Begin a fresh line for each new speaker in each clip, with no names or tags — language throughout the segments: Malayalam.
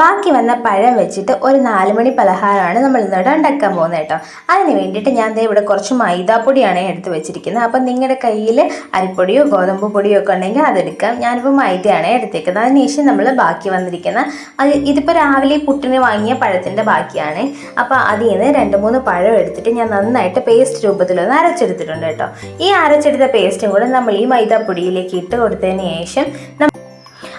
ബാക്കി വന്ന പഴം വെച്ചിട്ട് ഒരു നാല് മണി പലഹാരമാണ് നമ്മൾ ഇന്നിവിടെ ഉണ്ടാക്കാൻ പോകുന്നത് കേട്ടോ. അതിന് വേണ്ടിയിട്ട് ഞാൻ ദേ ഇവിടെ കുറച്ച് മൈദാപ്പൊടിയാണ് എടുത്ത് വെച്ചിരിക്കുന്നത്. അപ്പം നിങ്ങളുടെ കയ്യിൽ അരിപ്പൊടിയോ ഗോതമ്പ് പൊടിയോ ഒക്കെ ഉണ്ടെങ്കിൽ അതെടുക്കാം. ഞാനിപ്പോൾ മൈദയാണ് എടുത്തേക്കുന്നത്. അതിനുശേഷം നമ്മൾ ബാക്കി വന്നിരിക്കുന്ന അത് ഇതിപ്പോൾ രാവിലെ പുട്ടിന് വാങ്ങിയ പഴത്തിന്റെ ബാക്കിയാണ്. അപ്പോൾ അതിൽ നിന്ന് രണ്ട് മൂന്ന് പഴം എടുത്തിട്ട് ഞാൻ നന്നായിട്ട് പേസ്റ്റ് രൂപത്തിലൊന്ന് അരച്ചെടുത്തിട്ടുണ്ട് കേട്ടോ. ഈ അരച്ചെടുത്ത പേസ്റ്റും കൂടെ നമ്മൾ ഈ മൈദാപ്പൊടിയിലേക്ക് ഇട്ട് കൊടുത്തതിന് ശേഷം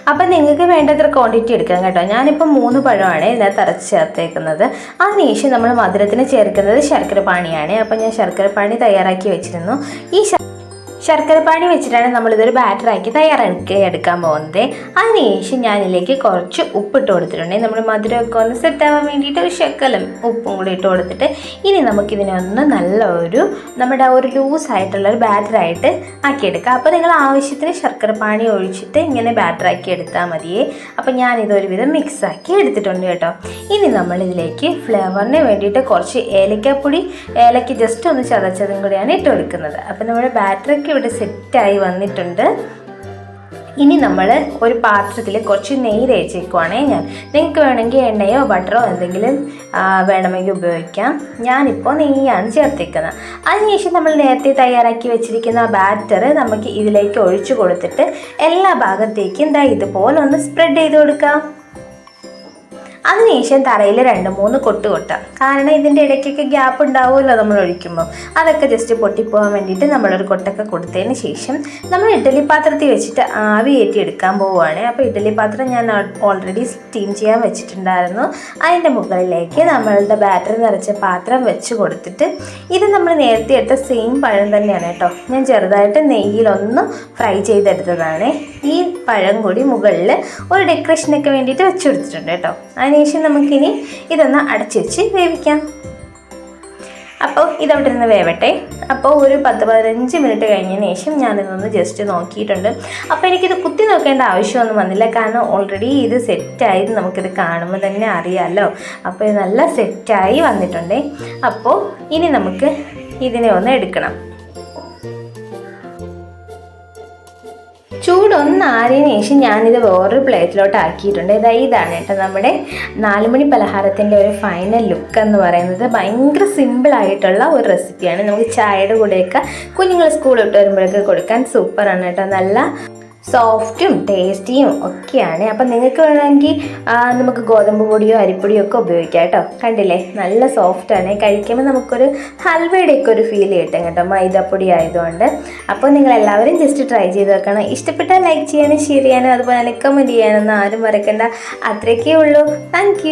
അപ്പം നിങ്ങൾക്ക് വേണ്ടത്ര ക്വാണ്ടിറ്റി എടുക്കാം കേട്ടോ. ഞാനിപ്പോൾ മൂന്ന് പഴമാണ് ഇതിനകത്ത് അരച്ച് ചേർത്തേക്കുന്നത്. അതിനുശേഷം നമ്മൾ മധുരത്തിന് ചേർക്കുന്നത് ശർക്കര പാണിയാണ്. അപ്പം ഞാൻ ശർക്കര പാണി തയ്യാറാക്കി വെച്ചിരുന്നു. ഈ ശ- ശർക്കര പാനി വെച്ചിട്ടാണ് നമ്മളിതൊരു ബാറ്ററാക്കി തയ്യാറാക്കി എടുക്കാൻ പോകുന്നത്. അതിനുശേഷം ഞാനിതിലേക്ക് കുറച്ച് ഉപ്പിട്ട് കൊടുത്തിട്ടുണ്ട്. നമ്മൾ മധുരമൊക്കെ ഒന്ന് സെറ്റ് ആവാൻ വേണ്ടിയിട്ട് ഒരു ശക്കലം ഉപ്പും കൂടി ഇട്ട് കൊടുത്തിട്ട് ഇനി നമുക്കിതിനൊന്ന് നല്ല ഒരു നമ്മുടെ ഒരു ലൂസ് ആയിട്ടുള്ള ഒരു ബാറ്ററായിട്ട് ആക്കിയെടുക്കുക അപ്പോൾ നിങ്ങൾ ആവശ്യത്തിന് ശർക്കര പാനി ഒഴിച്ചിട്ട് ഇങ്ങനെ ബാറ്ററാക്കി എടുത്താൽ മതിയേ. അപ്പോൾ ഞാനിതൊരുവിധം മിക്സാക്കി എടുത്തിട്ടുണ്ട് കേട്ടോ. ഇനി നമ്മളിതിലേക്ക് ഫ്ലേവറിന് വേണ്ടിയിട്ട് കുറച്ച് ഏലക്കാപ്പൊടി ഏലക്ക ജസ്റ്റ് ഒന്ന് ചതച്ചതും കൂടിയാണ് ഇട്ട് കൊടുക്കുന്നത്. അപ്പോൾ നമ്മുടെ ബാറ്ററൊക്കെ ഇവിടെ സെറ്റായി വന്നിട്ടുണ്ട്. ഇനി നമ്മൾ ഒരു പാത്രത്തിൽ കുറച്ച് നെയ്യ് തേച്ചേക്കുവാണേ ഞാൻ. നിങ്ങൾക്ക് വേണമെങ്കിൽ എണ്ണയോ ബട്ടറോ എന്തെങ്കിലും വേണമെങ്കിൽ ഉപയോഗിക്കാം. ഞാനിപ്പോൾ നെയ്യാണ് ചേർത്തേക്കുന്നത്. അതിനുശേഷം നമ്മൾ നേരത്തെ തയ്യാറാക്കി വെച്ചിരിക്കുന്ന ബാറ്റർ നമുക്ക് ഇതിലേക്ക് ഒഴിച്ചു കൊടുത്തിട്ട് എല്ലാ ഭാഗത്തേക്കും ദാ ഇതുപോലെ ഒന്ന് സ്പ്രെഡ് ചെയ്ത് കൊടുക്കാം. അതിനുശേഷം തറയിൽ രണ്ട് മൂന്ന് കൊട്ട് കൊട്ടുക കാരണം ഇതിന്റെ ഇടയ്ക്കൊക്കെ ഗ്യാപ്പ് ഉണ്ടാവുമല്ലോ നമ്മൾ ഒഴിക്കുമ്പോൾ. അതൊക്കെ ജസ്റ്റ് പൊട്ടിപ്പോകാൻ വേണ്ടിയിട്ട് നമ്മളൊരു കൊട്ടൊക്കെ കൊടുത്തതിന് ശേഷം നമ്മൾ ഇഡ്ഡലി പാത്രത്തിൽ വെച്ചിട്ട് ആവി എടുക്കാൻ പോവുകയാണ്. അപ്പോൾ ഇഡ്ഡലി പാത്രം ഞാൻ ഓൾറെഡി സ്റ്റീം ചെയ്യാൻ വെച്ചിട്ടുണ്ടായിരുന്നു. അതിന്റെ മുകളിലേക്ക് നമ്മളുടെ ബാറ്ററി നിറച്ച പാത്രം വെച്ച് കൊടുത്തിട്ട് ഇത് നമ്മൾ നേരത്തെ എടുത്ത സെയിം പഴം തന്നെയാണ് കേട്ടോ. ഞാൻ ചെറുതായിട്ട് നെയ്യിലൊന്ന് ഫ്രൈ ചെയ്തെടുത്തതാണ്. ഈ പഴം കൂടി മുകളിൽ ഒരു ഡെക്കറേഷനൊക്കെ വേണ്ടിയിട്ട് വെച്ച് കൊടുത്തിട്ടുണ്ട് കേട്ടോ. അതിനുശേഷം നമുക്കിനി ഇതൊന്ന് അടച്ചു വെച്ച് വേവിക്കാം. അപ്പോൾ ഇതവിടെ നിന്ന് വേവട്ടെ. അപ്പോൾ ഒരു പത്ത് പതിനഞ്ച് മിനിറ്റ് കഴിഞ്ഞതിന് ശേഷം ഞാനിതൊന്ന് ജസ്റ്റ് നോക്കിയിട്ടുണ്ട്. അപ്പോൾ എനിക്കിത് കുത്തി നോക്കേണ്ട ആവശ്യമൊന്നും വന്നില്ല. കാരണം ഓൾറെഡി ഇത് സെറ്റായി നമുക്കിത് കാണുമ്പോൾ തന്നെ അറിയാമല്ലോ അപ്പോൾ ഇത് നല്ല സെറ്റായി വന്നിട്ടുണ്ട്. അപ്പോൾ ഇനി നമുക്ക് ഇതിനെ ഒന്ന് എടുക്കണം. ചൂടൊന്ന് ആറിയതിന് ശേഷം ഞാനിത് വേറൊരു പ്ലേറ്റിലോട്ട് ആക്കിയിട്ടുണ്ട് ഇതാ ഇതാണ് കേട്ടോ നമ്മുടെ നാലുമണി പലഹാരത്തിന്റെ ഒരു ഫൈനൽ ലുക്ക് എന്ന് പറയുന്നത്. ഭയങ്കര സിമ്പിളായിട്ടുള്ള ഒരു റെസിപ്പിയാണ് നമുക്ക് ചായയുടെ കൂടെയൊക്കെ കുഞ്ഞുങ്ങൾ സ്കൂളിൽ വിട്ട് വരുമ്പോഴൊക്കെ കൊടുക്കാൻ സൂപ്പറാണ് കേട്ടോ. നല്ല സോഫ്റ്റും ടേസ്റ്റിയും ഒക്കെയാണ്. അപ്പം നിങ്ങൾക്ക് വേണമെങ്കിൽ നമുക്ക് ഗോതമ്പ് പൊടിയോ അരിപ്പൊടിയോ ഒക്കെ ഉപയോഗിക്കാം കേട്ടോ. കണ്ടില്ലേ? നല്ല സോഫ്റ്റാണ് കഴിക്കുമ്പോൾ നമുക്കൊരു ഹൽവയുടെ ഒക്കെ ഒരു ഫീൽ കിട്ടും കേട്ടോ. മൈദാപ്പൊടി ആയതുകൊണ്ട്. അപ്പോൾ നിങ്ങൾ എല്ലാവരും ജസ്റ്റ് ട്രൈ ചെയ്ത് വെക്കണം. ഇഷ്ടപ്പെട്ടാൽ ലൈക്ക് ചെയ്യാനും ഷെയർ ചെയ്യാനും അതുപോലെ തന്നെ കമന്റ് ചെയ്യാനൊന്നും ആരും മറക്കണ്ട. അത്രയൊക്കെ ഉള്ളൂ. താങ്ക്